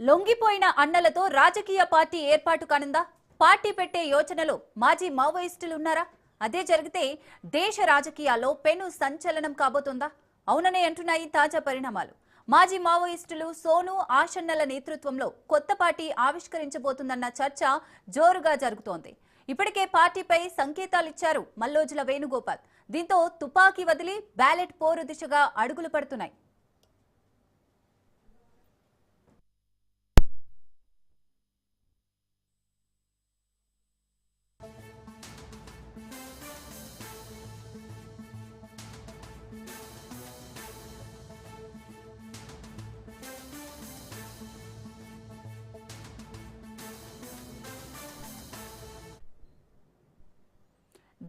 లొంగిపోయిన అన్నలతో రాజకీయ పార్టీ ఏర్పాటు కానుందా? పార్టీ పెట్టే యోచనలో మాజీ మావోయిస్టులు ఉన్నారా అదే జరిగితే దేశ రాజకీయాల్లో పెను సంచలనం కాబోతుందా? అవుననే అంటున్నాయి తాజా పరిణామాలు. మాజీ మావోయిస్టులు సోను ఆషన్నల నేతృత్వంలో కొత్త పార్టీ ఆవిష్కరించబోతుందన్న చర్చ జోరుగా జరుగుతోంది. ఇప్పటికే పార్టీపై సంకేతాలిచ్చారు మల్లోజుల వేణుగోపాల్. దీంతో తుపాకీ వదిలి బ్యాలెట్ పోరు దిశగా అడుగులు పడుతున్నాయి.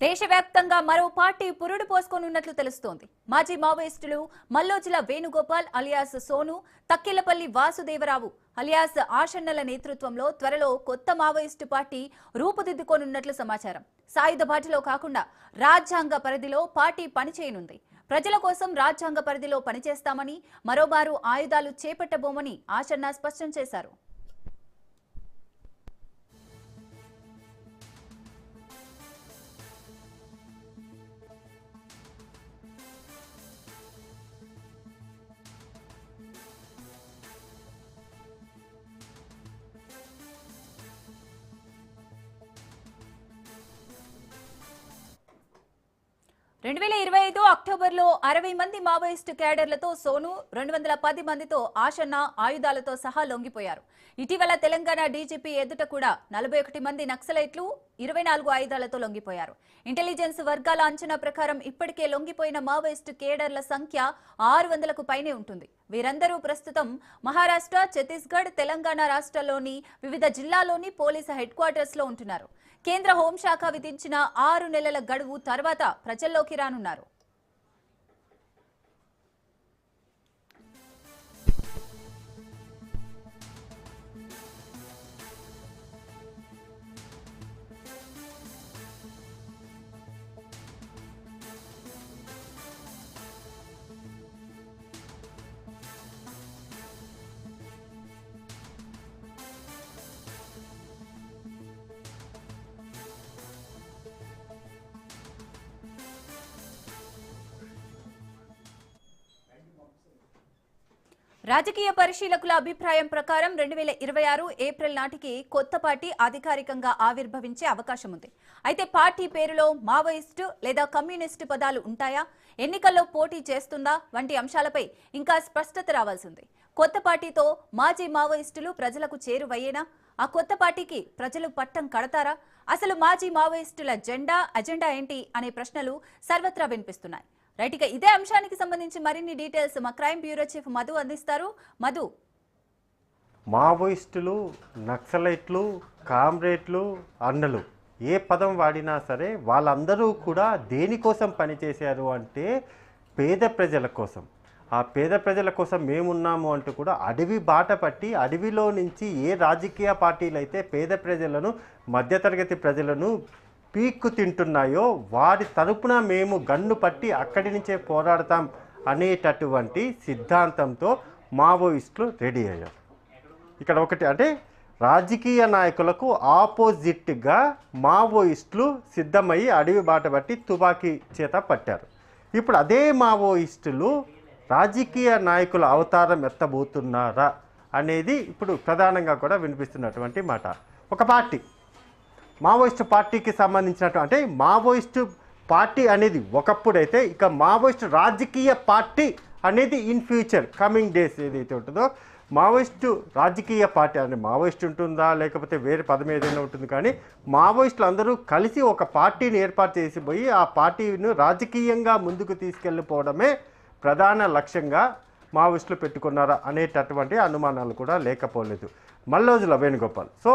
దేశవ్యాప్తంగా మరో పార్టీ పురుడు పోసుకోనున్నట్లు తెలుస్తోంది. మాజీ మావోయిస్టులు మల్లోజుల వేణుగోపాల్ అలియాస్ సోను తక్కిలపల్లి వాసుదేవరావు అలియాస్ ఆషన్నల నేతృత్వంలో త్వరలో కొత్త మావోయిస్టు పార్టీ రూపుదిద్దుకోనున్నట్లు సమాచారం. సాయుధ బాటిలో కాకుండా రాజ్యాంగ పరిధిలో పార్టీ పనిచేయనుంది. ప్రజల కోసం రాజ్యాంగ పరిధిలో పనిచేస్తామని మరోమారు ఆయుధాలు చేపట్టబోమని ఆషన్న స్పష్టం చేశారు. రెండు వేల ఇరవై ఐదు అక్టోబర్లో అరవై మంది మావోయిస్టు క్యాడర్లతో సోను రెండు వందల పది మందితో ఆశన్న ఆయుధాలతో సహా లొంగిపోయారు. ఇటీవల తెలంగాణ డీజీపీ ఎదుట కూడా నలభై ఒకటి మంది నక్సలైట్లు ఇరవై నాలుగు ఆయుధాలతో లొంగిపోయారు. ఇంటెలిజెన్స్ వర్గాల అంచనా ప్రకారం ఇప్పటికే లొంగిపోయిన మావోయిస్టు కేడర్ల సంఖ్య ఆరు వందలకు పైనే ఉంటుంది. వీరందరూ ప్రస్తుతం మహారాష్ట్ర ఛత్తీస్గఢ్ తెలంగాణ రాష్ట్రాల్లోని వివిధ జిల్లాల్లోని పోలీసు హెడ్ క్వార్టర్స్లో ఉంటున్నారు. కేంద్ర హోంశాఖ విధించిన ఆరు నెలల గడువు తర్వాత ప్రజల్లోకి రానున్నారు. రాజకీయ పరిశీలకుల అభిప్రాయం ప్రకారం రెండు వేల ఇరవై ఆరు ఏప్రిల్ నాటికి కొత్త పార్టీ అధికారికంగా ఆవిర్భవించే అవకాశం ఉంది. అయితే పార్టీ పేరులో మావోయిస్టు లేదా కమ్యూనిస్టు పదాలు ఉంటాయా? ఎన్నికల్లో పోటీ చేస్తుందా? వంటి అంశాలపై ఇంకా స్పష్టత రావాల్సింది. కొత్త పార్టీతో మాజీ మావోయిస్టులు ప్రజలకు చేరువయ్యేనా? ఆ కొత్త పార్టీకి ప్రజలు పట్టం కడతారా? అసలు మాజీ మావోయిస్టుల జెండా అజెండా ఏంటి? అనే ప్రశ్నలు సర్వత్రా వినిపిస్తున్నాయి. రైట్ ఇక ఇదే అంశానికి సంబంధించి మరిన్ని డీటెయిల్స్ మా క్రైమ్ బ్యూరో చీఫ్ మధు అందిస్తారు. మధు. మావోయిస్టులు నక్సలైట్లు కామ్రేడ్లు అన్నలు ఏ పదం వాడినా సరే వాళ్ళందరూ కూడా దేనికోసం పనిచేశారు అంటే పేద ప్రజల కోసం. ఆ పేద ప్రజల కోసం మేమున్నాము అంటూ కూడా అడవి బాట పట్టి అడవిలో నుంచి ఏ రాజకీయ పార్టీలు అయితే పేద ప్రజలను మధ్యతరగతి ప్రజలను పీక్కు తింటున్నాయో వారి తరపున మేము గన్ను పట్టి అక్కడి నుంచే పోరాడతాం అనేటటువంటి సిద్ధాంతంతో మావోయిస్టులు రెడీ అయ్యారు. ఇక్కడ ఒకటి అంటే రాజకీయ నాయకులకు ఆపోజిట్గా మావోయిస్టులు సిద్ధమయ్యి అడవి బాట బట్టి తుపాకీ చేత పట్టారు. ఇప్పుడు అదే మావోయిస్టులు రాజకీయ నాయకుల అవతారం ఎత్తబోతున్నారా అనేది ఇప్పుడు ప్రధానంగా కూడా వినిపిస్తున్నటువంటి మాట. ఒక పార్టీ. మావోయిస్టు పార్టీకి సంబంధించినట్టు అంటే మావోయిస్టు పార్టీ అనేది ఒకప్పుడైతే ఇక మావోయిస్టు రాజకీయ పార్టీ అనేది ఇన్ ఫ్యూచర్ కమింగ్ డేస్ ఏదైతే ఉంటుందో మావోయిస్టు రాజకీయ పార్టీ అంటే మావోయిస్ట్ ఉంటుందా లేకపోతే వేరే పదం ఏదైనా ఉంటుంది కానీ మావోయిస్టులు అందరూ కలిసి ఒక పార్టీని ఏర్పాటు చేసి పోయి ఆ పార్టీని రాజకీయంగా ముందుకు తీసుకెళ్ళిపోవడమే ప్రధాన లక్ష్యంగా మావోయిస్టులు పెట్టుకున్నారా అనేటటువంటి అనుమానాలు కూడా లేకపోలేదు. మల్లోజుల వేణుగోపాల్. సో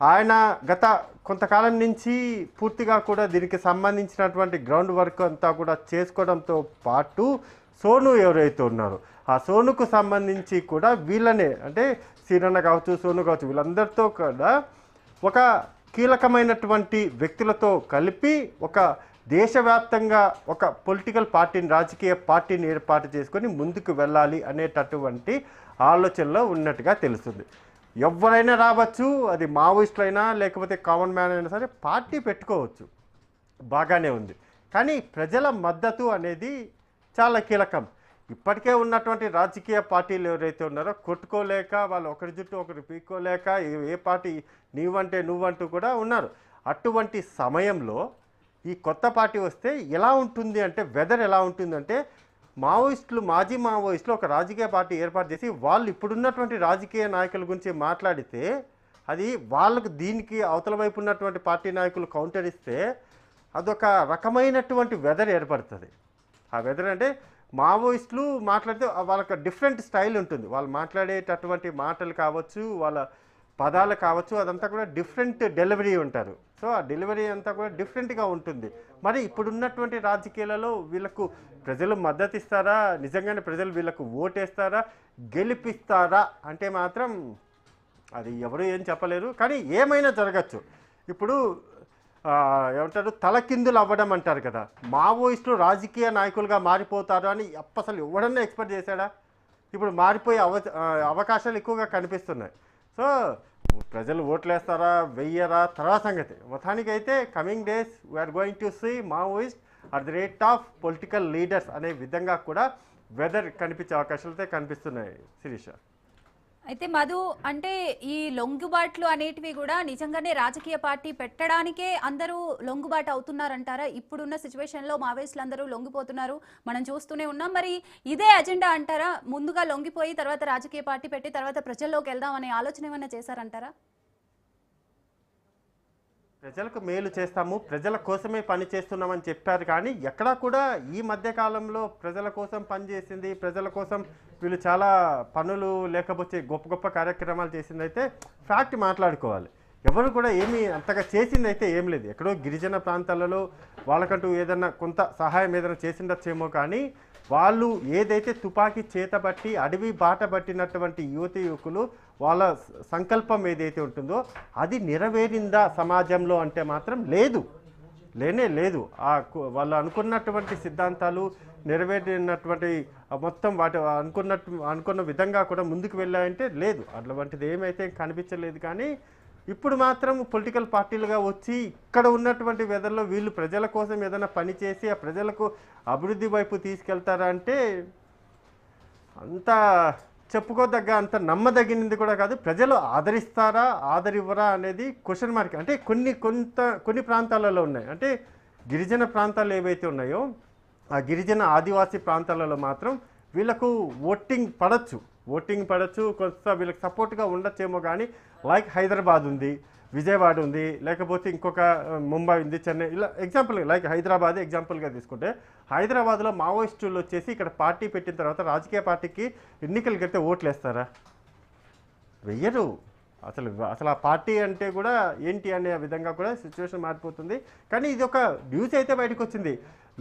ఆయన గత కొంతకాలం నుంచి పూర్తిగా కూడా దీనికి సంబంధించినటువంటి గ్రౌండ్ వర్క్ అంతా కూడా చేసుకోవడంతో పాటు సోను ఎవరైతే ఉన్నారో ఆ సోనుకు సంబంధించి కూడా వీళ్ళనే అంటే సీరన్న కావచ్చు సోను కావచ్చు వీళ్ళందరితో కూడా ఒక కీలకమైనటువంటి వ్యక్తులతో కలిపి ఒక దేశవ్యాప్తంగా ఒక పొలిటికల్ పార్టీని రాజకీయ పార్టీని ఏర్పాటు చేసుకొని ముందుకు వెళ్ళాలి అనేటటువంటి ఆలోచనలో ఉన్నట్టుగా తెలుస్తుంది. ఎవరైనా రావచ్చు అది మావోయిస్టులైనా లేకపోతే కామన్ మ్యాన్ అయినా సరే పార్టీ పెట్టుకోవచ్చు. బాగానే ఉంది. కానీ ప్రజల మద్దతు అనేది చాలా కీలకం. ఇప్పటికే ఉన్నటువంటి రాజకీయ పార్టీలు ఎవరైతే ఉన్నారో కొట్టుకోలేక వాళ్ళు ఒకరి జుట్టు ఒకరు పీక్కోలేక ఏ- పార్టీ నీవంటే నువ్వంటూ కూడా ఉన్నారు. అటువంటి సమయంలో ఈ కొత్త పార్టీ వస్తే ఎలా ఉంటుంది అంటే వెదర్ ఎలా ఉంటుందంటే మావోయిస్టులు మాజీ మావోయిస్టులు ఒక రాజకీయ పార్టీ ఏర్పాటు చేసి వాళ్ళు ఇప్పుడున్నటువంటి రాజకీయ నాయకుల గురించి మాట్లాడితే అది వాళ్ళకు దీనికి అవతల వైపు ఉన్నటువంటి పార్టీ నాయకులు కౌంటర్ ఇస్తే అదొక రకమైనటువంటి వెదర్ ఏర్పడుతుంది. ఆ వెదర్ అంటే మావోయిస్టులు మాట్లాడితే వాళ్ళకి డిఫరెంట్ స్టైల్ ఉంటుంది. వాళ్ళు మాట్లాడేటటువంటి మాటలు కావచ్చు వాళ్ళ పదాలు కావచ్చు అదంతా కూడా డిఫరెంట్ డెలివరీ ఉంటారు. సో ఆ డెలివరీ అంతా కూడా డిఫరెంట్గా ఉంటుంది. మరి ఇప్పుడున్నటువంటి రాజకీయాలలో వీళ్ళకు ప్రజలు మద్దతు ఇస్తారా నిజంగానే ప్రజలు వీళ్ళకు ఓటేస్తారా? గెలిపిస్తారా? అంటే మాత్రం అది ఎవరు ఏం చెప్పలేరు. కానీ ఏమైనా జరగచ్చు. ఇప్పుడు ఏమంటారు? తలకిందులు అవ్వడం అంటారు కదా. మావోయిస్టులు రాజకీయ నాయకులుగా మారిపోతారు అని అప్ప అసలు ఎవడన్నా ఎక్స్పెక్ట్ చేశాడా? ఇప్పుడు మారిపోయే అవ అవకాశాలు ఎక్కువగా కనిపిస్తున్నాయి. సో ప్రజలు ఓట్లేస్తారా వెయ్యరా తర్వాత సంగతి. మొత్తానికి అయితే coming days we are going to see Maoist at the rate of political leaders అనే విధంగా కూడా వెదర్ కనిపించే అవకాశాలు అయితే కనిపిస్తున్నాయి. శిరీష. అయితే మధు అంటే ఈ లొంగుబాట్లు అనేటివి కూడా నిజంగానే రాజకీయ పార్టీ పెట్టడానికే అందరూ లొంగుబాటు అవుతున్నారంటారా? ఇప్పుడున్న సిచ్యువేషన్లో మావేస్టులు అందరూ లొంగిపోతున్నారు. మనం చూస్తూనే ఉన్నాం. మరి ఇదే అజెండా అంటారా? ముందుగా లొంగిపోయి తర్వాత రాజకీయ పార్టీ పెట్టి తర్వాత ప్రజల్లోకి వెళ్దాం అనే ఆలోచన ఏమైనా చేశారంటారా? ప్రజలకు మేలు చేస్తాము ప్రజల కోసమే పని చేస్తున్నామని చెప్పారు. కానీ ఎక్కడా కూడా ఈ మధ్యకాలంలో ప్రజల కోసం పనిచేసింది ప్రజల కోసం వీళ్ళు చాలా పనులు లేకపోతే గొప్ప గొప్ప కార్యక్రమాలు చేసింది అయితే ఫ్యాక్ట్ మాట్లాడుకోవాలి. ఎవరు కూడా ఏమీ అంతగా చేసింది అయితే ఏం లేదు. ఎక్కడో గిరిజన ప్రాంతాలలో వాళ్ళకంటూ ఏదన్నా కొంత సహాయం ఏదైనా చేసిండొచ్చేమో కానీ వాళ్ళు ఏదైతే తుపాకీ చేతబట్టి అడవి బాట పట్టినటువంటి యువతి యువకులు వాళ్ళ సంకల్పం ఏదైతే ఉంటుందో అది నెరవేరిందా సమాజంలో అంటే మాత్రం లేదు. లేనే లేదు. ఆ వాళ్ళు అనుకున్నటువంటి సిద్ధాంతాలు నెరవేరినటువంటి మొత్తం వాటి అనుకున్నట్టు అనుకున్న విధంగా కూడా ముందుకు వెళ్ళాయంటే లేదు. అటువంటిది ఏమైతే కనిపించలేదు కానీ ఇప్పుడు మాత్రం పొలిటికల్ పార్టీలుగా వచ్చి ఇక్కడ ఉన్నటువంటి వెదర్లో వీళ్ళు ప్రజల కోసం ఏదైనా పని చేసి ఆ ప్రజలకు అభివృద్ధి వైపు తీసుకెళ్తారా అంటే అంత చెప్పుకోదగ్గ అంత నమ్మదగినది కూడా కాదు. ప్రజలు ఆదరిస్తారా ఆదరివ్వరా అనేది క్వశ్చన్ మార్క్ అంటే కొన్ని కొంత కొన్ని ప్రాంతాలలో ఉన్నాయి. అంటే గిరిజన ప్రాంతాలు ఏవైతే ఉన్నాయో ఆ గిరిజన ఆదివాసీ ప్రాంతాలలో మాత్రం వీళ్ళకు ఓటింగ్ పడచ్చు. ఓటింగ్ పడచ్చు కొంత వీళ్ళకి సపోర్ట్గా ఉండొచ్చేమో కానీ లైక్ హైదరాబాద్ ఉంది విజయవాడ ఉంది లేకపోతే ఇంకొక ముంబై ఉంది చెన్నై ఇలా ఎగ్జాంపుల్ లైక్ హైదరాబాద్ ఎగ్జాంపుల్గా తీసుకుంటే హైదరాబాద్లో మావోయిస్టులు వచ్చేసి ఇక్కడ పార్టీ పెట్టిన తర్వాత రాజకీయ పార్టీకి ఎన్నికలు కడితే ఓట్లు వేస్తారా వెయ్యరు. అసలు అసలు ఆ పార్టీ అంటే కూడా ఏంటి అనే విధంగా కూడా సిచ్యువేషన్ మారిపోతుంది. కానీ ఇది ఒక న్యూస్ అయితే బయటకు వచ్చింది.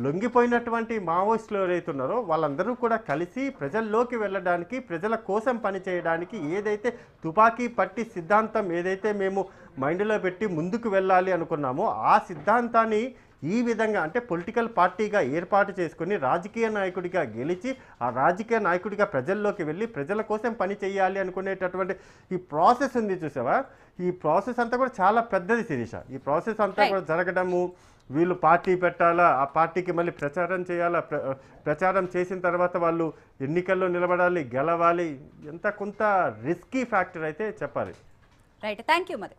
లొంగిపోయినటువంటి మావోయిస్టులు ఎవరైతే ఉన్నారో వాళ్ళందరూ కూడా కలిసి ప్రజల్లోకి వెళ్ళడానికి ప్రజల కోసం పనిచేయడానికి ఏదైతే తుపాకీ పట్టి సిద్ధాంతం ఏదైతే మేము మైండ్లో పెట్టి ముందుకు వెళ్ళాలి అనుకున్నామో ఆ సిద్ధాంతాన్ని ఈ విధంగా అంటే పొలిటికల్ పార్టీగా ఏర్పాటు చేసుకొని రాజకీయ నాయకుడిగా గెలిచి ఆ రాజకీయ నాయకుడిగా ప్రజల్లోకి వెళ్ళి ప్రజల కోసం పని చేయాలి అనుకునేటటువంటి ఈ ప్రాసెస్ ఉంది చూసావా? ఈ ప్రాసెస్ అంతా కూడా చాలా పెద్దది శిరీష. ఈ ప్రాసెస్ అంతా. కూడా జరగడము వీళ్ళు పార్టీ పెట్టాలా ఆ పార్టీకి మళ్ళీ ప్రచారం చేయాలా ప్ర ప్రచారం చేసిన తర్వాత వాళ్ళు ఎన్నికల్లో నిలబడాలి గెలవాలి ఎంత కొంత రిస్కీ ఫ్యాక్టర్ అయితే చెప్పాలి. Right thank you Madhu